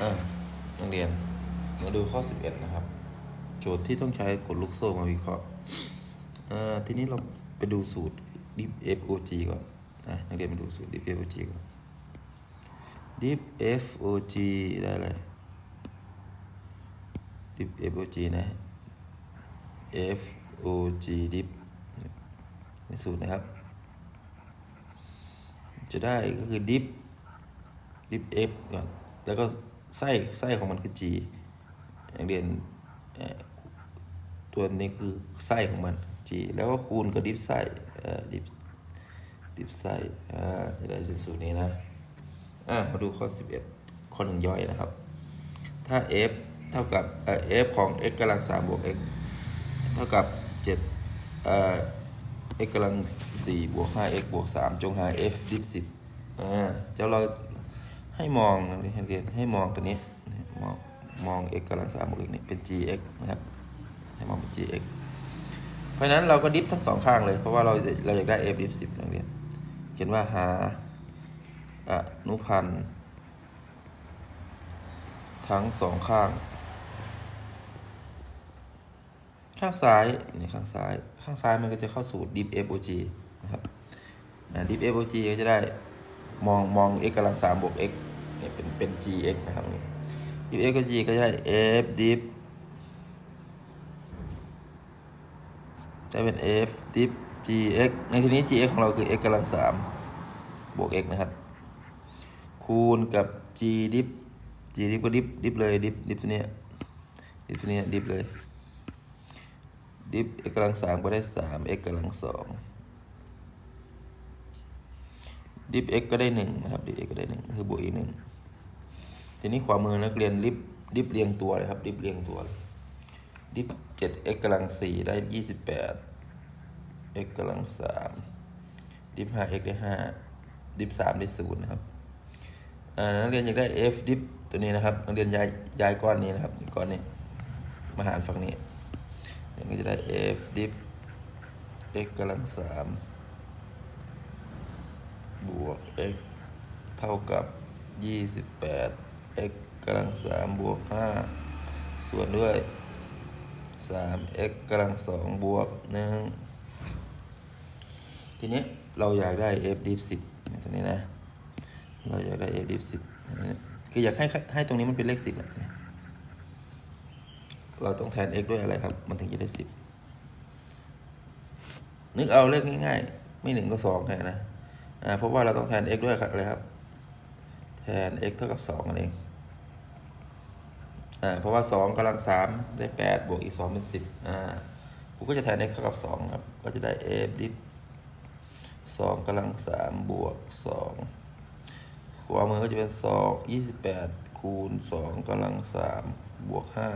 อ่านักเรียน มาดูข้อ 11 นะครับ โจทย์ที่ต้องใช้กดลูกโซ่มาวิเคราะห์อ่าทีนี้เราไปดูสูตร dip FOG ก่อนนะนักเรียนมาดูสูตร dip FOG ก่อน dip FOG ได้เลย dip FOG นะ FOG dip ในสูตรนะครับ จะได้ก็คือ dip dip f ก่อน แล้วก็ ไส้ไส้ของมันคือ g อย่างเรียนตัวนี้คือไส้ของมัน g แล้วก็คูณกับ dip ไส้เอ่อ dip dip ไส้อ่าจะได้เป็นสูตรนี้นะอะมาดูข้อ 11 ข้อหนึ่งย่อยนะครับ ถ้า f เท่ากับเอ่อ f ของ x กำลัง3บวก x เท่ากับ7เอ่อ x กำลัง4บวก 5x บวก 3 จงหา f dip 10อ่าเดี๋ยวเรา ให้มองนะเรียนให้มองตัวนี้มองมอง x กำลัง3บวก x นี่เป็น gx นะครับให้มองเป็น gx เพราะนั้นเราก็ดิฟทั้งสองข้างเลย เพราะว่าเราเราอยากได้ f dip 10นักเรียนเขียนว่าหาอนุพันธ์ทั้งสองข้าง ข้างซ้ายนี่ข้างซ้าย ข้างซ้ายมันก็จะเข้าสู่ dip FOG นะครับอ่า dip FOG ก็จะได้ มองมอง x กำลัง3บวก x เนี่ยเป็นเป็น gx นะครับนี่ dip FOG ก็จะได้ f dip จะเป็น f dip gx ในที่นี้ gx ของเราคือ x กำลัง3บวก x นะครับ คูณกับ g dip g dip ก็ dip dip เลย dip dip ตัวเนี้ย dip ตัวเนี้ย dip เลยดิฟ x กำลังสามก็ได้สาม x กำลังสอง ดิฟ x ก็ได้หนึ่งนะครับดิฟ x ก็ได้หนึ่งคือบวกอีกหนึ่งทีนี้ขวามือนักเรียนดิฟดิฟเรียงตัวเลยครับดิฟเรียงตัวลยดิฟเจ็ด x กำลังสี่ได้ยี่สิบแปด x กำลังสามดิฟห้า x ได้ห้าดิฟสามได้ศูนย์นะครับนักเรียนอยากได้ f ดิฟตัวนี้นะครับนักเรียนย้ายย้ายก้อนนี้นะครับก้อนนี้มาหารฝั่งนี้มันก็จะได้ f dip x กำลังสาม บวก x เท่ากับยี่สิบแปด x กำลังสามบวกห้าส่วนด้วยสาม x กำลังสองบวกหนึ่งทีนี้เราอยากได้ f dip สิบตัวนี้นะ เราอยากได้ f dip สิบคืออยากให้ให้ตรงนี้มันเป็นเลขสิบอะเราต้องแทน x ด้วยอะไรครับ มันถึงจะได้สิบนึกเอาเลขง่ายๆ ไม่หนึ่งก็สองแค่นะ เพราะว่าเราต้องแทน x ด้วยอะไรครับ แทน x เท่ากับสองนั่นเองเพราะว่าสองกำลังสามได้แปดบวกอีกสองเป็นสิบอ่าผมก็จะแทน x เท่ากับสองครับ ก็จะได้ f ดิฟสองกำลังสามบวกสองขวามือก็จะเป็นสองยี่สิบแปดคูณสองกำลังสามบวกห้า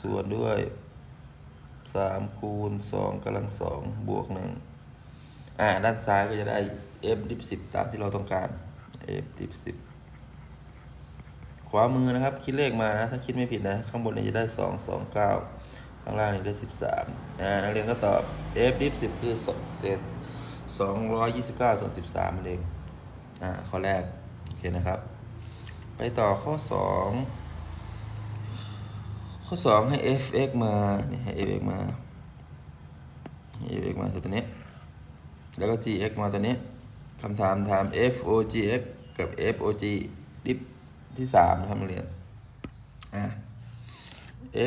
ส่วนด้วยสามคูณสองกำลังสองบวกหนึ่ง อ่าด้านซ้ายก็จะได้ f ดิบสิบตามที่เราต้องการ f ดิบสิบขวามือนะครับ คิดเลขมานะ ถ้าคิดไม่ผิดนะ ข้างบนนี้จะได้สองสองเก้าข้างล่างนี่ได้สิบสามอ่านักเรียนก็ตอบ f ดิบสิบคือเศษสองร้อยยี่สิบเก้าส่วนสิบสามเองอ่าข้อแรก โอเคนะครับ ไปต่อข้อสองข้อสองให้ f(x) มาเนี่ยให้ f(x) มาให้ f(x) มาคือตัวนี้ แล้วก็ g(x) มาตัวนี้คำถามถาม f(o(g(x) กับ f(o(g) ดิฟที่สามนะครับนักเรียนอะ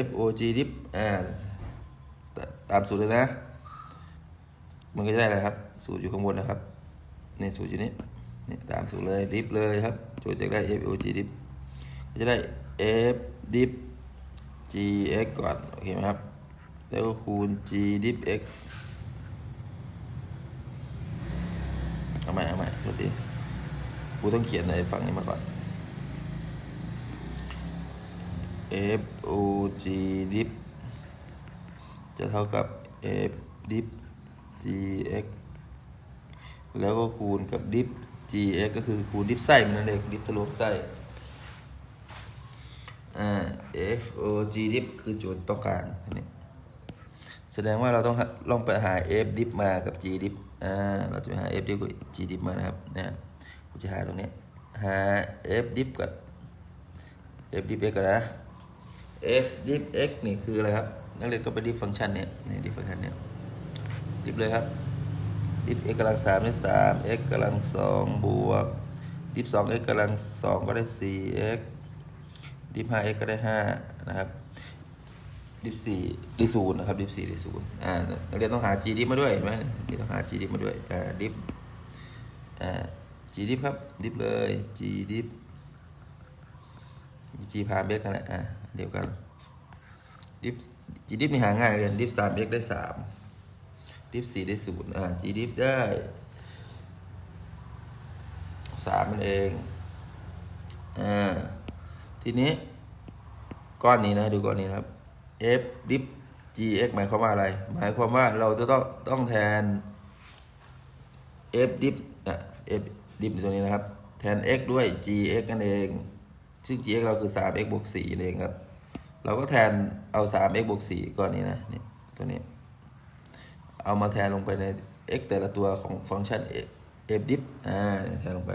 f(o(g) ดิฟอ่าตามสูตรเลยนะ มันก็จะได้อะไรครับ สูตรอยู่ข้างบนนะครับนี่สูตรอยู่นี้นี่ตามสูตรเลยดิฟเลยครับโจทย์จะได้ f(o(g) ดิฟก็จะได้ f ดิฟ gx ก่อน โอเคไหมครับ แล้วก็คูณ g dip x เอาใหม่เอาใหม่โทษที กูต้องเขียนในฝั่งนี้มาก่อน f o g dip จะเท่ากับ f dip gx แล้วก็คูณกับ dip gx ก็คือคูณ dip ไส้มันนั่นเอง dip ทะลุไส้อ่า f o g dip คือโจทย์ต้องการนนี้แสดงว่าเราต้องลองไปหา f dip มากับ g dip อ่าเราจะไปหา f dip กับ g dip มานะครับนะ ผมจะหาตรงนี้ หา f dip ก่อน f diff x กันนะ f diff x นี่คืออะไรครับ นักเรียนก็ไป diff ฟังก์ชันเนี่ยนี่ diff ฟังก์ชันเนี่ย diff เลยครับ diff x กำลังสามได้สาม x กำลังสองบวก diff สอง x กำลังสองก็ได้สี่ x diff ห้า x ก็ได้ห้านะครับดิฟสี่ดิศูนย์นะครับดิฟสี่ดิศูนย์อ่านักเรียนต้องหา g ดิฟมาด้วยเห็นไหมนี่ต้องหา g ดิฟมาด้วยอ่าดิฟอ่า g ดิฟครับ ดิฟเลย g ดิฟ g พาเบกกันแหละอ่าเดียวกันดิฟ g ดิฟนี่หาง่ายเรียนดิฟสามเบกได้สามดิฟสี่ได้ศูนย์อ่า g ดิฟได้สามมันเองอ่าทีนี้ก้อนนี้นะดูก้อนนี้นะครับ f dip gx หมายความว่าอะไร หมายความว่าเราจะต้องต้องแทน f dip นะ f dip ตัวนี้นะครับ แทน x ด้วย gx นั่นเอง ซึ่ง gx เราคือ 3x บวก4นั่นเองครับ เราก็แทนเอา 3x บวก4ก้อนนี้นะนี่ตัวนี้ เอามาแทนลงไปใน x แต่ละตัวของฟังก์ชัน f dip อ่าแทนลงไป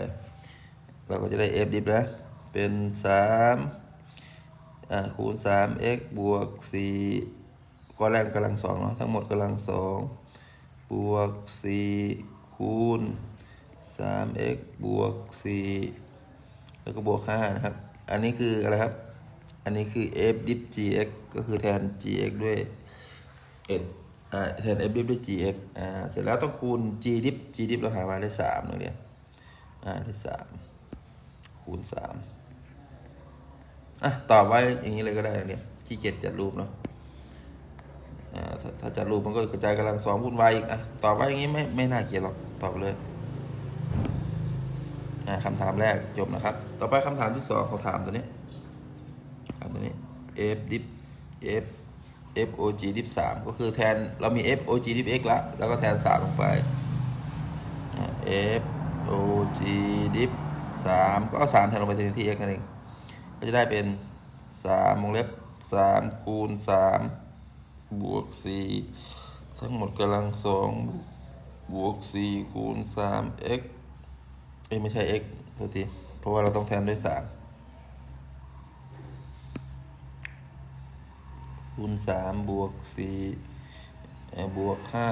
เราก็จะได้ f dip นะ เป็น 3 อ่า คูณ 3x บวก 4ก้อนแรกกำลังสองเนาะ ทั้งหมดกำลังสองบวก 4 คูณ 3x บวก 4 แล้วก็บวก 5 นะครับ อันนี้คืออะไรครับ อันนี้คือ f dip gx ก็คือแทน gx ด้วย n อ่าแทน f dip ด้วย gx อ่า เสร็จแล้วต้องคูณ g dip g dip เราหามาได้3นักเรียนอ่าได้3คูณ 3 อะตอบไว้อย่างนี้เลยก็ได้นะเนี่ยขี้เกียจจัดรูปเนาะถ้าจัดรูปมันก็กระจายกำลังสองวุ่นวายอีกอะตอบไว้อย่างนี้ไม่ไม่น่าเกลียดหรอกตอบเลย คำถามแรกจบนะครับ ต่อไปคำถามที่สองเขาถามตัวนี้ถามตัวนี้ f dip f f o g dip สามก็คือแทนเรามี f o g dip x ละแล้วก็แทนสามลงไป f o g dip สามก็เอาสามแทนลงไปในที่ x นั่นเองก็จะได้เป็นสามวงเล็บสามคูณสามบวกสี่ทั้งหมดกำลังสองบวกสี่คูณสาม x เอ้ไม่ใช่ x โทษทีเพราะว่าเราต้องแทนด้วยสามคูณสามบวกสี่บวกห้า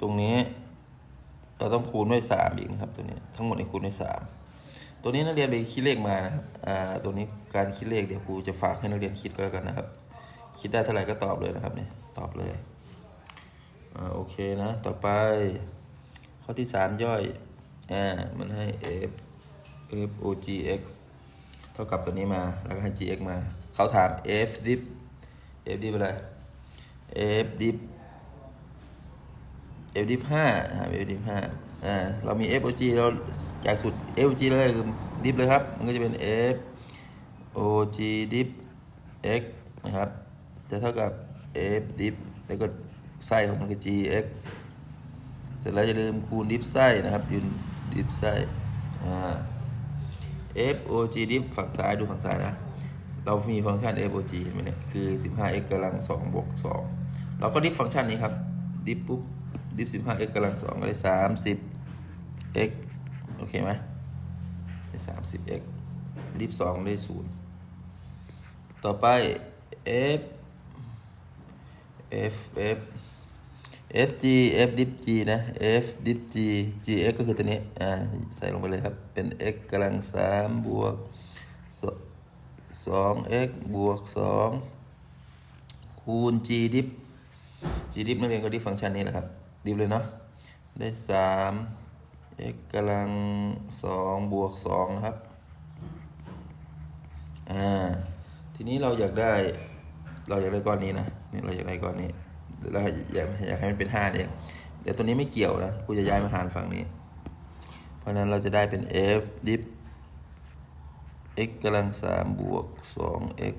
ตรงนี้ เราต้องคูณด้วยสามอีกนะครับ ตัวนี้ทั้งหมดนี้คูณด้วยสามตัวนี้นักเรียนไปคิดเลขมานะครับ อ่า ตัวนี้การคิดเลขเดี๋ยวครูจะฝากให้นักเรียนคิดก็แล้วกันนะครับ คิดได้เท่าไหร่ก็ตอบเลยนะครับเนี่ยตอบเลยอ่าโอเคนะ ต่อไปข้อที่สามย่อยอ่ามันให้ f f o g x เท่ากับตัวนี้มาแล้วก็ให้ g x มา เขาถาม f dip f dip อะไร f dip f dip ห้า f dip ห้าอ่าเรามี f o g เราจากสุด f o g เลยคือ dip เลยครับ มันก็จะเป็น f o g dip x นะครับ จะเท่ากับ f dip แล้วก็ไส้ของมันคือ g x เสร็จแล้วอย่าลืมคูณ dip ไส้นะครับยืน dip ไส้อ่า f o g dip ฝั่งซ้ายดูฝั่งซ้ายนะ เรามีฟังก์ชัน f o g เห็นไหมเนี่ยคือ 15x กำลัง2บวก2เราก็ดิฟฟังก์ชันนี้ครับ ดิฟปุ๊บ ดิฟ 15x กำลัง2ก็ได้ 30x โอเคไหมได้ 30x ดิฟ2ได้ 0 ต่อไป f f f f g f dip g นะ f dip g g x ก็คือตัวนี้ อ่า ใส่ลงไปเลยครับ เป็น x กำลัง3บวก2 x บวก2คูณ g dip g dip นักเรียนก็ดิฟฟังก์ชันนี้แหละครับ ดิฟเลยเนาะ ได้3 x กำลัง2บวก2นะครับ อ่า ทีนี้เราอยากได้ เราอยากได้ก้อนนี้นะนี่เราอยากได้ก้อนนี้เราอยากอยากให้มันเป็นห้าเนี่ยเดี๋ยวตัวนี้ไม่เกี่ยวนะกูจะย้ายมาหารฝั่งนี้ เพราะนั้นเราจะได้เป็น f dip x กำลังสามบวกสอง x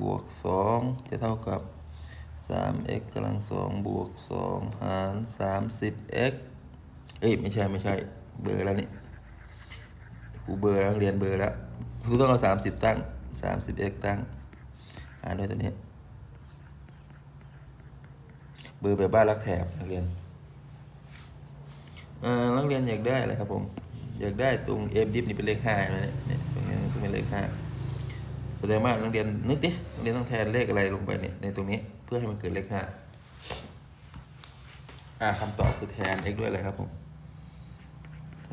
บวกสองจะเท่ากับสาม x กำลังสองบวกสองหารสามสิบ x เอ้ยไม่ใช่ไม่ใช่เบอร์แล้วนี่ครูเบอร์แล้วเรียนเบอร์แล้วครูต้องเอาสามสิบตั้งสามสิบ x ตั้ง หารด้วยตัวนี้ เบอร์แบบบ้านรักแถบนักเรียนนักเรียนอยากได้อะไรครับผม อยากได้ตรงเอฟดิฟนี่เป็นเลขห้าไหมเนี่ยตรงนี้ต้องเป็นเลขห้าแสดงว่านักเรียนนึกดินักเรียนต้องแทนเลขอะไรลงไปเนี่ยในตรงนี้เพื่อให้มันเกิดเลขห้าอ่าคำตอบคือแทน x ด้วยอะไรครับผม แท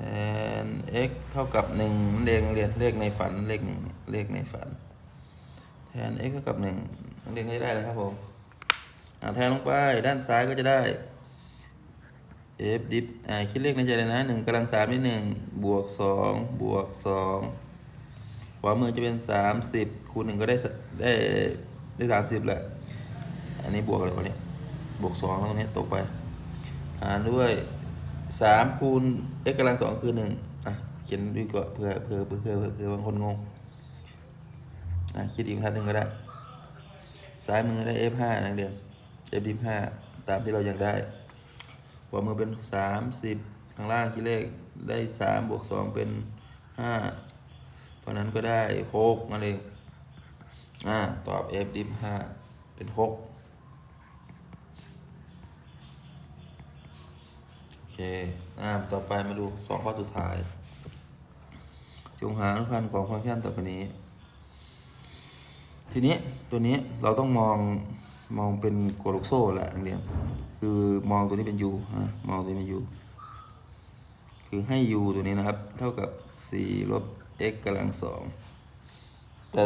น x เท่ากับหนึ่งนั่นเองนักเรียนเลขในฝันเลขหนึ่งเนี่ยเลขในฝัน แทน x เท่ากับหนึ่งเรียนก็จะได้เลยครับผมแทนลงไปด้านซ้ายก็จะได้ f ดิฟอ่าคิดเลขในใจเลยนะหนึ่งกำลังสามนิดหนึ่งบวกสองบวกสองขวามือจะเป็นสามสิบคูณหนึ่งก็ได้ได้ได้สามสิบแหละ อันนี้บวกอะไรวะเนี่ยบวกสองแล้วตรงนี้ตกไป หารด้วยสามคูณ x กำลังสองคือหนึ่งอะเขียนดีกว่าเพื่อเพื่อเพื่อเพื่อเพื่อเพื่อบางคนงง อะคิดอีกทัดหนึ่งก็ได้ ซ้ายมือได้ f ห้านักเรียน f ดิฟห้าตามที่เราอยากได้ขวามือเป็นสามสิบข้างล่างคิดเลขได้สามบวกสองเป็นห้าเพราะนั้นก็ได้หกนั่นเองอ่าตอบ f ดิฟห้าเป็นหกโอเคอ่าต่อไปมาดูสองข้อสุดท้ายจงหาอนุพันธ์ของฟังก์ชันต่อไปนี้ ทีนี้ตัวนี้เราต้องมองมองเป็นกดลูกโซ่แหละนักเรียนคือมองตัวนี้เป็น u ฮะมองตัวนี้เป็น u คือให้ u ตัวนี้นะครับ เท่ากับ4ลบ x กำลังสองแต่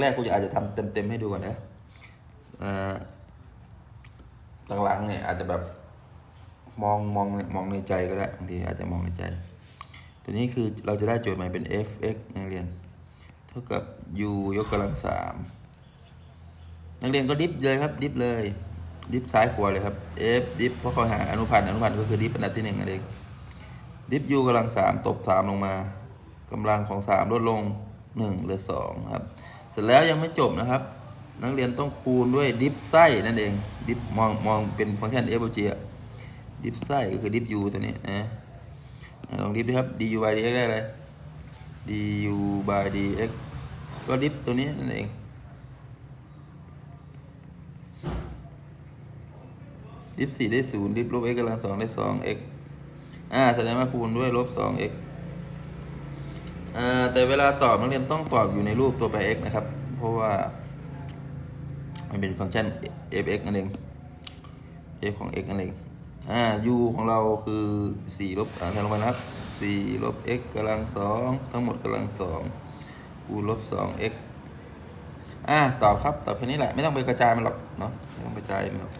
แรกๆกูจะอาจจะทำเต็มๆให้ดูก่อนนะหลังๆเนี่ยอาจจะแบบมองมองมองในใจก็ได้บางทีอาจจะมองในใจ ตัวนี้คือเราจะได้โจทย์ใหม่เป็น f(x) นักเรียน เท่ากับ u ยกกำลังสาม นักเรียนก็ดิฟเลยครับ ดิฟเลย ดิฟซ้ายขวาเลยครับ f ดิฟเพราะเขาหาอนุพันธ์อนุพันธ์ก็คือดิฟอันดับที่หนึ่งนั่นเองดิฟ u กำลังสามตบสามลงมากำลังของสามลดลงหนึ่งเหลือสองครับ เสร็จแล้วยังไม่จบนะครับ นักเรียนต้องคูณด้วยดิฟไส้นั่นเอง ดิฟมองมองเป็นฟังก์ชัน f o g อะดิฟไส้ก็คือดิฟ u ตัวนี้นะลองดิฟดูครับ du by dx ได้อะไร du by dx ก็ดิฟตัวนี้นั่นเอง ดิฟสี่ได้ศูนย์ดิฟลบ x กกำลังสองได้สอง x อ่าแสดงว่าคูณด้วยลบสอง x อ่าแต่เวลาตอบนักเรียนต้องตอบอยู่ในรูปตัวแปร x นะครับ เพราะว่ามันเป็นฟังก์ชัน f(x) นั่นเอง f ของ x นั่นเองอ่า u ของเราคือ4ลบอ่าแทนลงไปนะครับ4ลบ x กำลังสองทั้งหมดกำลังสองคูณลบ 2 x อ่าตอบครับ ตอบแค่นี้แหละ ไม่ต้องไปกระจายมันหรอกเนาะไม่ต้องไปกระจายมันหรอก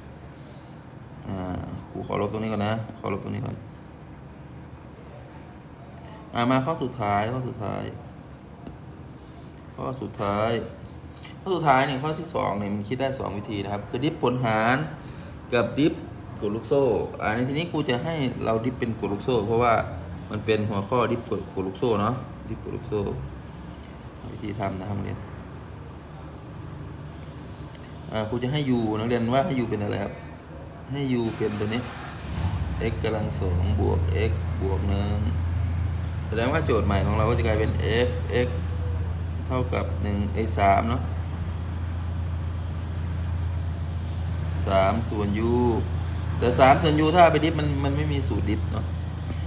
อ่าครูขอลบตรงนี้ก่อนนะ ขอลบตรงนี้ก่อน อ่ามาข้อสุดท้ายข้อสุดท้าย ข้อสุดท้าย ข้อสุดท้ายเนี่ยข้อที่สองเนี่ยมันคิดได้สองวิธีนะครับ คือดิฟผลหารกับดิฟกดลูกโซ่ อ่าในทีนี้ครูจะให้เราดิฟเป็นกดลูกโซ่ เพราะว่ามันเป็นหัวข้อดิฟกดกดลูกโซ่เนาะ ดิฟกดลูกโซ่วิธีทำนะครับนักเรียนอ่าครูจะให้ยูนักเรียนว่าให้ยูเป็นอะไรครับ ให้ยูเป็นตัวนี้ x กำลังสองบวก x บวกหนึ่งแสดงว่าโจทย์ใหม่ของเราก็จะกลายเป็น f x เท่ากับหนึ่งไอสามเนาะสามส่วน u แต่สามส่วน u ถ้าไปดิฟมันมันไม่มีสูตรดิฟเนาะ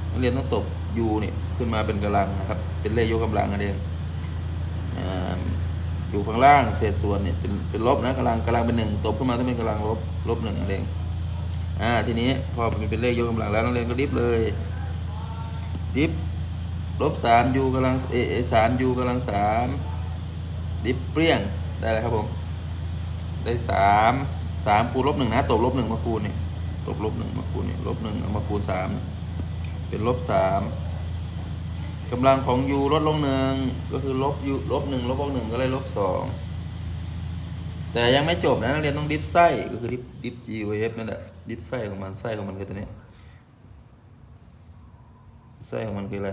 นักเรียนต้องตบ u เนี่ยขึ้นมาเป็นกำลังนะครับ เป็นเลขยกกำลังนั่นเองอ่าอยู่ข้างล่างเศษส่วนเนี่ยเป็นเป็นลบนะกำลังกำลังเป็นหนึ่งตบขึ้นมาต้องเป็นกำลังลบลบหนึ่งนั่นเอง อ่าทีนี้พอมันเป็นเลขยกกำลังแล้วนักเรียนก็ดิฟเลย ดิฟลบสาม u กำลังเออสาม u กำลังสามดิฟเปรี้ยงได้เลยครับผม ได้สามสามคูณลบหนึ่งนะตบลบหนึ่งมาคูณเนี่ยตบลบหนึ่งมาคูณเนี่ยลบหนึ่งเอามาคูณสามเป็นลบสามกำลังของ u ลดลงหนึ่งก็คือลบ u ลบหนึ่งลบลบหนึ่งก็เลยลบสองแต่ยังไม่จบนะนักเรียนต้องดิฟไส้ก็คือดิฟดิฟ g f นั่นแหละ ดิฟไส้ของมันไส้ของมันคือตัวนี้ไส้ของมันคืออะไร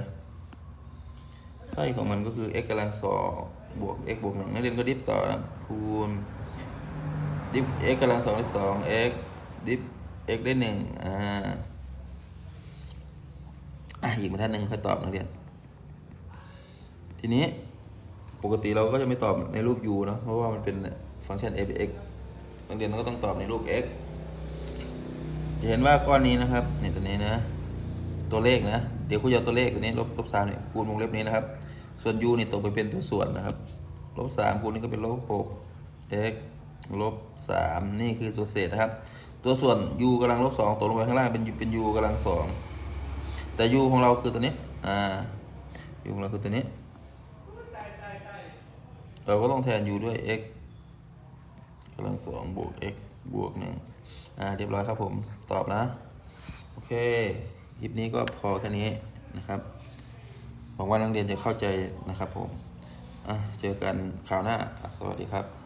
ไส้ของมันก็คือ x กำลังสองบวก x บวกหนึ่งนักเรียนก็ดิฟต่อนะคูณดิฟ x กำลังสองได้สอง x ดิฟ x ได้หนึ่งอ่าอะอีกบรรทัดหนึ่งค่อยตอบนักเรียน ทีนี้ปกติเราก็จะไม่ตอบในรูป u เนอะเพราะว่ามันเป็นฟังก์ชัน f x นักเรียนก็ต้องตอบในรูป x จะเห็นว่าก้อนนี้นะครับในตัวนี้นะ ตัวเลขนะ เดี๋ยวครูจะเอาตัวเลขตัวนี้ลบลบสามเนี่ยคูณวงเล็บนี้นะครับ ส่วน u นี่ตกไปเป็นตัวส่วนนะครับลบสามคูณนี่ก็เป็นลบหก x ลบสามนี่คือตัวเศษนะครับ ตัวส่วน u กำลังลบสองตกลงไปข้างล่างเป็นเป็น u กำลังสองแต่ u ของเราคือตัวนี้อ่า u ของเราคือตัวนี้ เราก็ต้องแทน u ด้วย x กำลังสองบวก x บวกหนึ่ง อ่าเรียบร้อยครับผมตอบนะโอเคคลิปนี้ก็พอแค่นี้นะครับหวังว่านักเรียนจะเข้าใจนะครับผมอะเจอกันคราวหน้า สวัสดีครับ